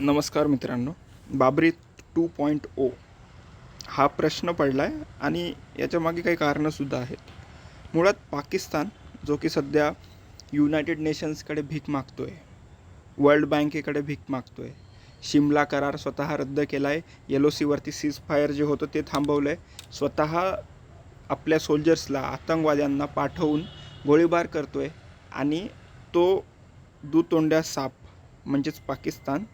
नमस्कार मित्रांनो Babri two point O हा प्रश्न पडला आहे आणि याच्यामागे काही कारणंसुद्धा आहेत. मुळात पाकिस्तान जो की सध्या युनायटेड नेशन्सकडे भीक मागतो आहे वर्ल्ड बँकेकडे भीक मागतो आहे शिमला करार स्वतः रद्द केला आहे येलो सीवरती सीज फायर जे होतं ते थांबवलं आहे स्वतः आपल्या सोल्जर्सला आतंकवाद्यांना पाठवून गोळीबार करतो आहे आणि तो दुतोंड्या साप म्हणजेच पाकिस्तान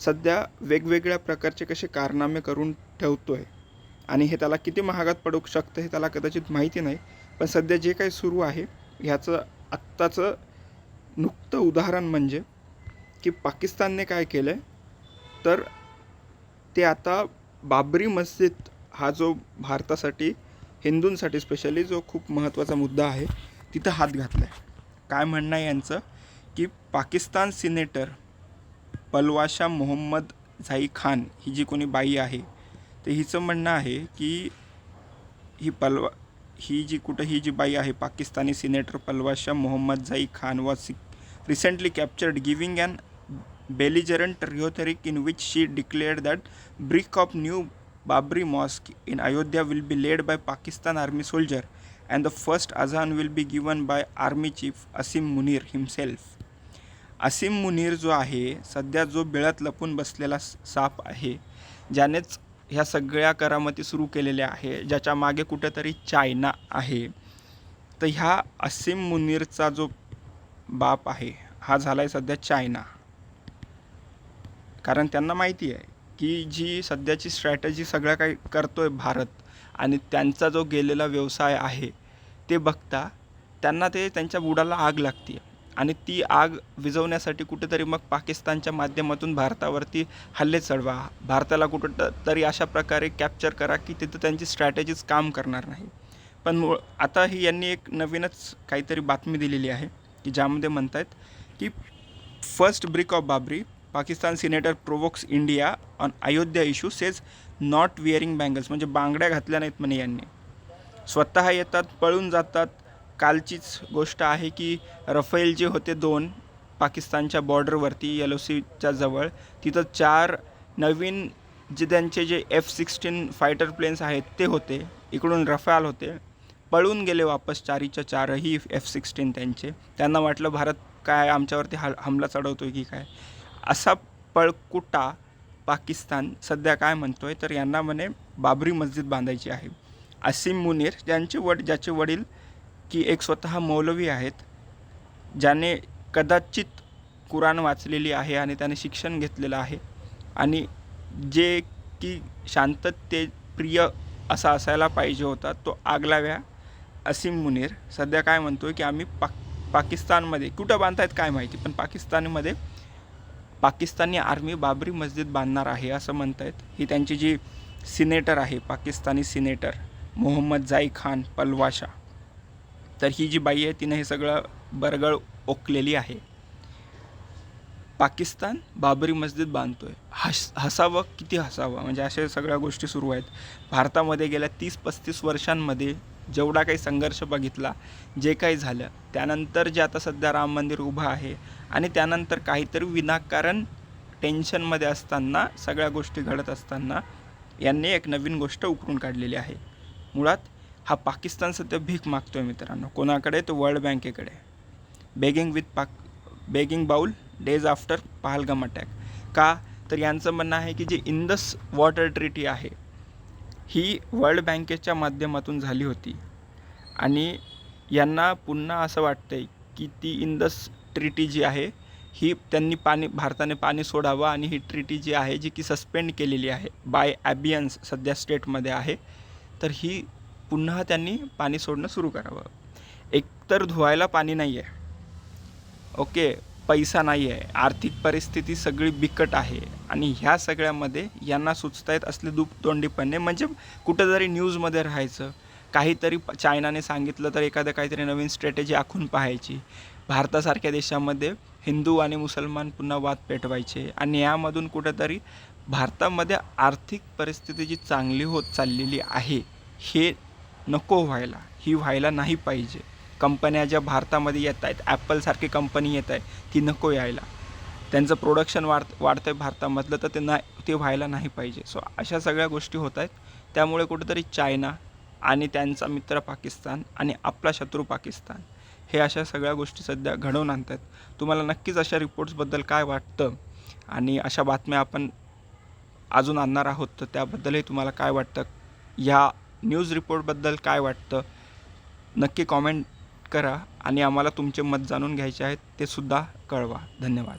सध्या वेगवेगळ्या प्रकारचे कसे कारनामे करून ठेवतो आहे आणि हे त्याला किती महागात पडू शकतं हे त्याला कदाचित माहिती नाही पण सध्या जे काही सुरू आहे ह्याचं आत्ताचं नुकतं उदाहरण म्हणजे की पाकिस्तानने काय केलं आहे तर ते आता बाबरी मस्जिद हा जो भारतासाठी हिंदूंसाठी स्पेशली जो खूप महत्त्वाचा मुद्दा आहे तिथं हात घातला आहे काय म्हणणं आहे यांचं? की पाकिस्तान सिनेटर पलवाशा मोहम्मद झाई खान ही जी कोणी बाई आहे तर हिचं म्हणणं आहे की ही पलवा ही जी कुठं ही जी बाई आहे Pakistani senator Palwasha Mohammad Zai Khan was recently captured giving an belligerent rhetoric in which she declared that brick of new Babri mosque in Ayodhya will be laid by Pakistan army soldier and the first azaan will be given by army chief Asim Munir himself Asim Munir जो आहे सध्या जो बिळात लपून बसलेला साप आहे ज्यानेच ह्या सगळ्या करामती सुरू केलेल्या आहे ज्याच्या मागे कुठेतरी चायना आहे. तर ह्या असीम मुनीरचा जो बाप आहे हा झाला आहे सध्या चायना. कारण त्यांना माहिती आहे की जी सध्याची स्ट्रॅटजी सगळं काही करतो आहे भारत आणि त्यांचा जो गेलेला व्यवसाय आहे ते बघता त्यांना ते त्यांच्या बुडाला आग लागते आणि ती आग विझवण्यासाठी कुठेतरी मग पाकिस्तानच्या माध्यमातून भारतावरती हल्ले चढवा. भारताला कुठं तरी अशा प्रकारे कॅप्चर करा की तिथं त्यांची स्ट्रॅटेजीज काम करणार नाही. पण मूळ आता ही यांनी एक नवीनच काहीतरी बातमी दिलेली आहे की ज्यामध्ये म्हणत आहेत की first brick of Babri Pakistan senator provokes India on Ayodhya issue says not wearing bangles म्हणजे बांगड्या घातल्या नाहीत म्हणे यांनी. स्वतः येतात पळून जातात कालचीच गोष्ट आहे की रफेल जे होते दोन पाकिस्तानच्या बॉर्डरवरती येलोसीच्या जवळ तिथं चार नवीन जे त्यांचे जे एफ सिक्स्टीन फायटर प्लेन्स आहेत ते होते इकडून रफाल होते. पळून गेले वापस चारीच्या चारही एफ सिक्स्टीन त्यांचे. त्यांना वाटलं भारत काय आमच्यावरती हा हमला आहे की काय? असा पळकुटा पाकिस्तान सध्या काय म्हणतो आहे तर यांना म्हणे बाबरी मस्जिद बांधायची आहे. असीम मुनीर ज्यांचे वड ज्याचे वडील की एक स्वतः मौलवी आहेत ज्याने कदाचित कुराण वाचलेली आहे आणि त्याने शिक्षण घेतलेलं आहे. आणि जे की शांततेप्रिय असा असायला पाहिजे होता तो आगलाव्या असीम मुनीर. सध्या काय म्हणतोय की आम्ही पाक पाकिस्तानमध्ये कुठं बांधतायत काय माहिती पण पाकिस्तानमध्ये पाकिस्तानी आर्मी बाबरी मस्जिद बांधणार आहे असं म्हणतायत. ही त्यांची जी सिनेटर आहे पाकिस्तानी सिनेटर मोहम्मद जाई खान पलवाशा. तर ही जी बाई आहे तिने हे सगळं बरगळ ओकलेली आहे. पाकिस्तान बाबरी मस्जिद बांधतोय. हस हसावं किती हसावं? म्हणजे अशा सगळ्या गोष्टी सुरू आहेत. भारतामध्ये गेल्या तीस पस्तीस वर्षांमध्ये जेवढा काही संघर्ष बघितला जे काही झालं त्यानंतर जे आता सध्या राम मंदिर उभं आहे आणि त्यानंतर काहीतरी विनाकारण टेन्शनमध्ये असताना सगळ्या गोष्टी घडत असताना यांनी एक नवीन गोष्ट उकरून काढलेली आहे. मुळात हा पाकिस्तान सध्या भीक मागतो आहे मित्रांनो. कोणाकडे? तर वर्ल्ड बँकेकडे begging with Pak begging bowl days after Pahalgam attack का? तर यांचं म्हणणं आहे की जी इंदस वॉटर ट्रिटी आहे ही वर्ल्ड बँकेच्या माध्यमातून झाली होती. आणि यांना पुन्हा असं वाटतंय की ती इंदस ट्रिटी जी आहे ही त्यांनी पाणी भारताने पाणी सोडावं आणि ही ट्रिटी जी आहे जी की सस्पेंड केलेली आहे बाय ॲबियन्स सध्या स्टेटमध्ये आहे तर ही पुन्हा त्यांनी पाणी सोडणं सुरू करावं. एकतर धुवायला पाणी नाही आहे ओके पैसा नाही आहे आर्थिक परिस्थिती सगळी बिकट आहे. आणि ह्या सगळ्यामध्ये यांना सुचतायत असले दुपतोंडीपणे म्हणजे कुठं जरी न्यूजमध्ये राहायचं. काहीतरी प- चायनाने सांगितलं तर एखादं काहीतरी नवीन स्ट्रॅटेजी आखून पाहायची. भारतासारख्या देशामध्ये हिंदू आणि मुसलमान पुन्हा वाद पेटवायचे. आणि यामधून कुठंतरी भारतामध्ये आर्थिक परिस्थिती जी चांगली होत चाललेली आहे हे नको व्हायला. ही व्हायला नाही पाहिजे. कंपन्या ज्या भारतामध्ये येत आहेत ॲपलसारखी कंपनी येत आहे ती नको यायला. त्यांचं प्रोडक्शन वाढ वाढतं आहे भारतामधलं तर ते नाही ते व्हायला नाही पाहिजे. सो अशा सगळ्या गोष्टी होत आहेत. त्यामुळे कुठेतरी चायना आणि त्यांचा मित्र पाकिस्तान आणि आपला शत्रू पाकिस्तान हे अशा सगळ्या गोष्टी सध्या घडवून आणत आहेत तुम्हाला नक्कीच अशा रिपोर्ट्सबद्दल काय वाटतं? आणि अशा बातम्या आपण अजून आणणार आहोत तर त्याबद्दलही तुम्हाला काय वाटतं? ह्या न्यूज रिपोर्टबद्दल काय वाटतं? नक्की कॉमेंट करा आणि आम्हाला तुमचे मत जाणून घ्यायचे आहेत ते सुद्धा कळवा. धन्यवाद.